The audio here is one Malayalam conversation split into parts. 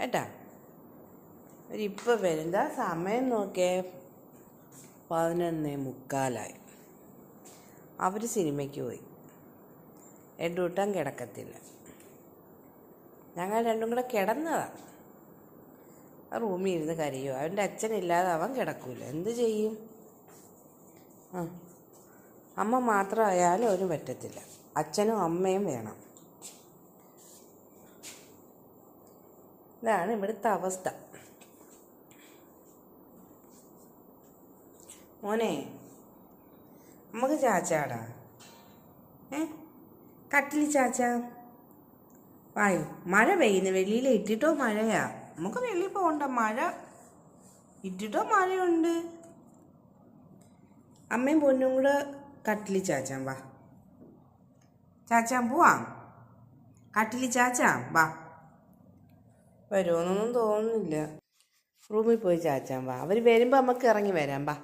കേട്ടാ? ഒരിപ്പോൾ വരുന്ന. സമയം നോക്കിയേ പതിനൊന്നേ മുക്കാലായി. അവർ സിനിമയ്ക്ക് പോയി. എഡൂട്ടം കിടക്കത്തില്ല. ഞങ്ങൾ രണ്ടും കൂടെ കിടന്നതാണ് റൂമിൽ ഇരുന്ന് കരയോ അവന്റെ അച്ഛനില്ലാതെ അവൻ കിടക്കൂല. എന്ത് ചെയ്യും? ആ. അമ്മ മാത്രമായാലും ഒരു പറ്റത്തില്ല. അച്ഛനും അമ്മയും വേണം. ഇതാണ് ഇവിടുത്തെ അവസ്ഥ. മോനെ നമുക്ക് ചാച്ചാടാ. ഏ? കട്ടിൽ ചാച്ച. വായു മഴ പെയ്യുന്നു. വെളിയിൽ ഇട്ടിട്ടോ മഴയാ? നമുക്ക് വെളിയിൽ പോകണ്ട മഴ. ഇട്ടിട്ടോ മഴയുണ്ട്. അമ്മയും പൊന്നും കൂടെ കട്ടിൽ ചാച്ചാൻ വാ. ചാച്ചാൻ പോവാം? കട്ടിൽ ചാച്ചാ വാ. വരുമെന്നൊന്നും തോന്നുന്നില്ല. റൂമിൽ പോയി ചാച്ചാൻ വാ. അവർ വരുമ്പോൾ നമുക്ക് ഇറങ്ങി വരാം. വാ.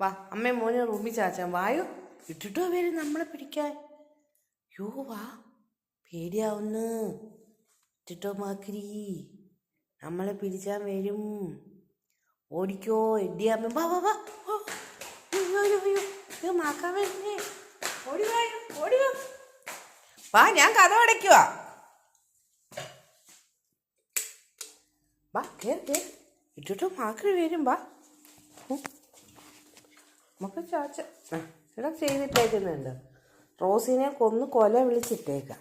വാ. അമ്മയും മോനെ റൂമിൽ ചാച്ചാൻ വായോ ഇട്ടിട്ടോ വരും നമ്മളെ പിടിക്കാൻ? യോ വാ. പേടിയാവുന്നു. ഇട്ടിട്ടോ മാക്കിരി. നമ്മളെ പിടിച്ചാൻ വരും. ഓടിക്കോ എഡിയാമ്മ വാ വാ വാ. വരുന്നേ. ഓടി വാ ഓടി വാ. വാ ഞാൻ കഥ അടയ്ക്കുവാ വാ കയറി കേറ് ഇട്ടിട്ടോ മാക്രി വരും വാ. നമുക്ക് ചാച്ച ആ ഇവിടെ ചെയ്തിട്ടേക്കുന്നുണ്ട് റോസിനെ കൊന്ന് കൊല വിളിച്ചിട്ടേക്കാം.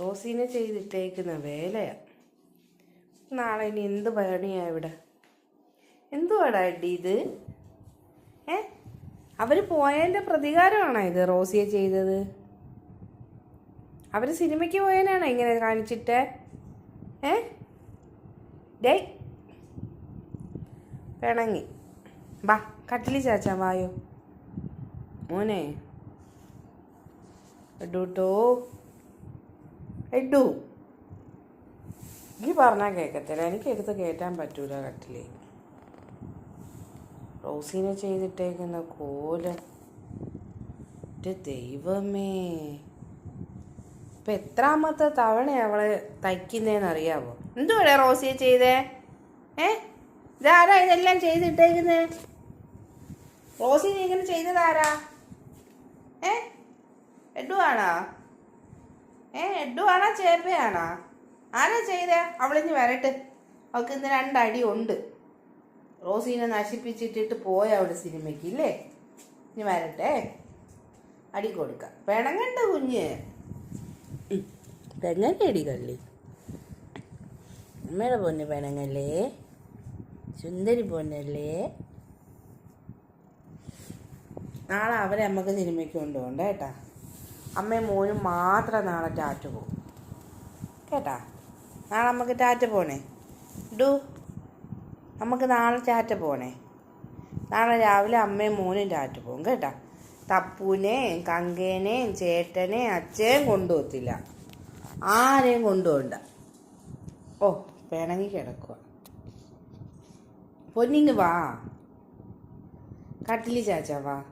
റോസിനെ ചെയ്തിട്ടേക്കുന്ന വേലയാ. നാളെ ഇനി എന്ത് പണിയാ ഇവിടെ? എന്തുവാടാ അടി ഇത്? ഏ? അവർ പോയതിന്റെ പ്രതികാരമാണോ ഇത് റോസിയെ ചെയ്തത്? അവർ സിനിമയ്ക്ക് പോയതിനാണോ ഇങ്ങനെ കാണിച്ചിട്ട്? ഏ? ഡേ പിണങ്ങി. വാ കട്ടിലി ചാച്ചാ വായോ. മോനെ. എഡൂട്ടോ എഡു ഈ പറഞ്ഞാൽ കേൾക്കത്തില്ല എനിക്ക് എടുത്ത് കയറ്റാൻ പറ്റൂല കട്ടിലേ. റോസിനെ ചെയ്തിട്ടേക്കുന്ന കോലം. എന്റെ ദൈവമേ. ഇപ്പം എത്രാമത്തെ തവണ അവളെ തയ്ക്കുന്നതെന്ന് അറിയാവോ? എന്തുവാടാ റോസിയെ ചെയ്തേ? ഏ? ഇതാരാ ഇതെല്ലാം ചെയ്തിട്ടേക്കുന്നത് റോസി നീ ഇങ്ങനെ ചെയ്തതാരാ? ഏ? എഡു ആണാ ഏ എഡു ആണാ ചേപ്പയാണോ ആരാ ചെയ്തേ? അവളിഞ്ഞ് വരട്ടെ. അവൾക്ക് ഇന്ന് രണ്ടടി ഉണ്ട്. റോസിനെ നശിപ്പിച്ചിട്ടിട്ട് പോയ അവിടെ സിനിമയ്ക്ക് ഇല്ലേ? ഇനി വരട്ടെ. അടി കൊടുക്കാം. പിണങ്ങണ്ട കുഞ്ഞ്. അടി കള്ളി. അമ്മയുടെ പൊന്ന് പെണങ്ങല്ലേ? സുന്ദരി പൊന്നല്ലേ? നാളെ അവരെ അമ്മയ്ക്ക് സിനിമയ്ക്ക് കൊണ്ടുപോകണ്ട കേട്ടാ. അമ്മയും മോനും മാത്രം നാളെ ടാറ്റ പോകും. കേട്ടാ? നാളെ നമുക്ക് ടാറ്റ പോണേ. ഡു. നമുക്ക് നാളെ ടാറ്റ പോണേ. നാളെ രാവിലെ അമ്മയും മോനും ടാറ്റ പോകും കേട്ടാ. തപ്പൂനെയും കങ്കേനെയും ചേട്ടനെയും അച്ഛനെയും കൊണ്ടുപോകത്തില്ല. ആരെയും കൊണ്ടുപോകണ്ട. ഓ പിണങ്ങി കിടക്കുക പൊന്നിങ് വാ. കട്ടിലി ചാച്ച വാ.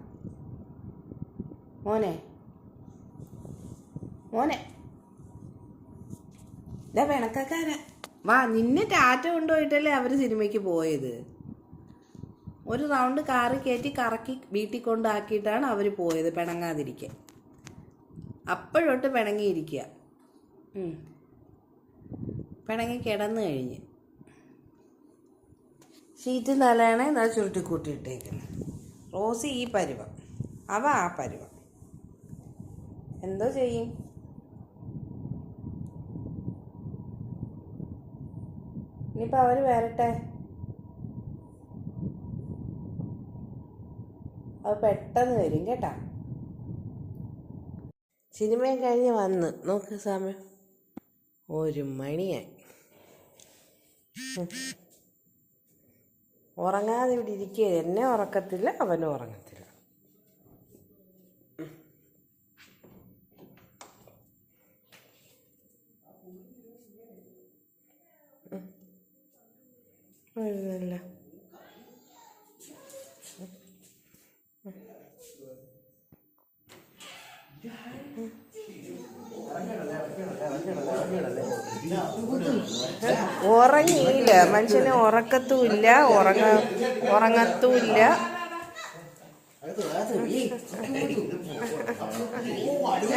മോനെ. മോനെ. ഇതാ പിണക്കക്കാര വാ നിന്നെ ടാറ്റ കൊണ്ടുപോയിട്ടല്ലേ അവർ സിനിമയ്ക്ക് പോയത്? ഒരു റൗണ്ട് കാറ് കയറ്റി കറക്കി വീട്ടിൽ കൊണ്ടാക്കിയിട്ടാണ് അവർ പോയത് പിണങ്ങാതിരിക്കാൻ. അപ്പോഴൊട്ട് പിണങ്ങിയിരിക്കുക. പിണങ്ങി കിടന്നു കഴിഞ്ഞ്. ഷീറ്റ് നല്ലതാണ് എന്നാൽ ചുരുട്ടി കൂട്ടിയിട്ടേക്കുന്നത് റോസി ഈ പരുവം. അവ ആ പരുവം. എന്തോ ചെയ്യും? ഇനിയിപ്പോൾ അവർ വരട്ടെ? അത് പെട്ടെന്ന് വരും കേട്ടാ. സിനിമയും കഴിഞ്ഞ് വന്ന്. നോക്ക് സമയം. ഒരു മണിയായി. ഉറങ്ങാതെ ഇവിടെ ഇരിക്കുക എന്നെ ഉറക്കത്തില്ല അവനും ഉറങ്ങത്തില്ല വരുന്നല്ല ഉറങ്ങിയില്ല. മനുഷ്യന് ഉറക്കത്തുമില്ല ഉറങ്ങ ഉറങ്ങത്തുമില്ല.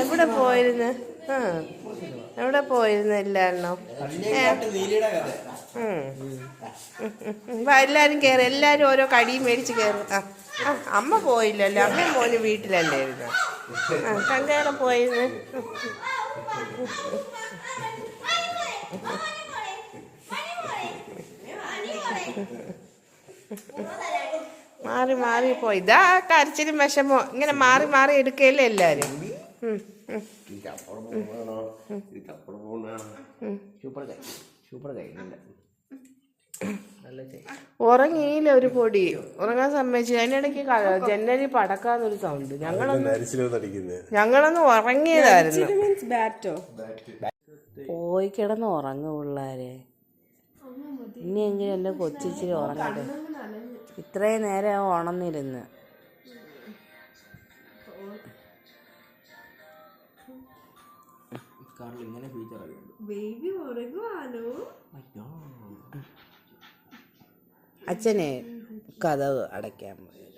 എവിടെ പോയിരുന്നു? ആ എവിടെ പോയിരുന്നു എല്ലാരണോ എല്ലാരും കയറി എല്ലാരും ഓരോ കടിയും മേടിച്ച് കയറും ആ അമ്മ പോയില്ലല്ലോ. അമ്മയും മോന് വീട്ടിലല്ലായിരുന്നു ആ കങ്കേറെ പോയിരുന്നു. മാറി മാറി പോയി ഇതാ കരച്ചിലും വിഷമോ ഇങ്ങനെ മാറി മാറി എടുക്കല്ലേ എല്ലാരും? സൂപ്പർ സൂപ്പർ ഉറങ്ങിയില്ല ഒരു പൊടി. ഉറങ്ങാൻ സമ്മതിച്ചു അതിനിടയ്ക്ക് ജനലി പടക്കാന്നൊരു സൗണ്ട് ഞങ്ങളൊന്ന് ഞങ്ങളൊന്ന് ഉറങ്ങിയതായിരുന്നു. പോയി കിടന്ന് ഉറങ്ങും പിള്ളേരെ. ഇനിയെങ്കിലും എന്റെ കൊച്ചിച്ചിരി ഉറങ്ങട്ടെ. ഇത്രയും നേരം ഉണന്നിരുന്ന് കാറിൽ ഇങ്ങനെ ഫീച്ചർ ബേബി ഉറങ്ങുവാനോ അച്ഛനെ കഥ അടയ്ക്കാൻ പോയത്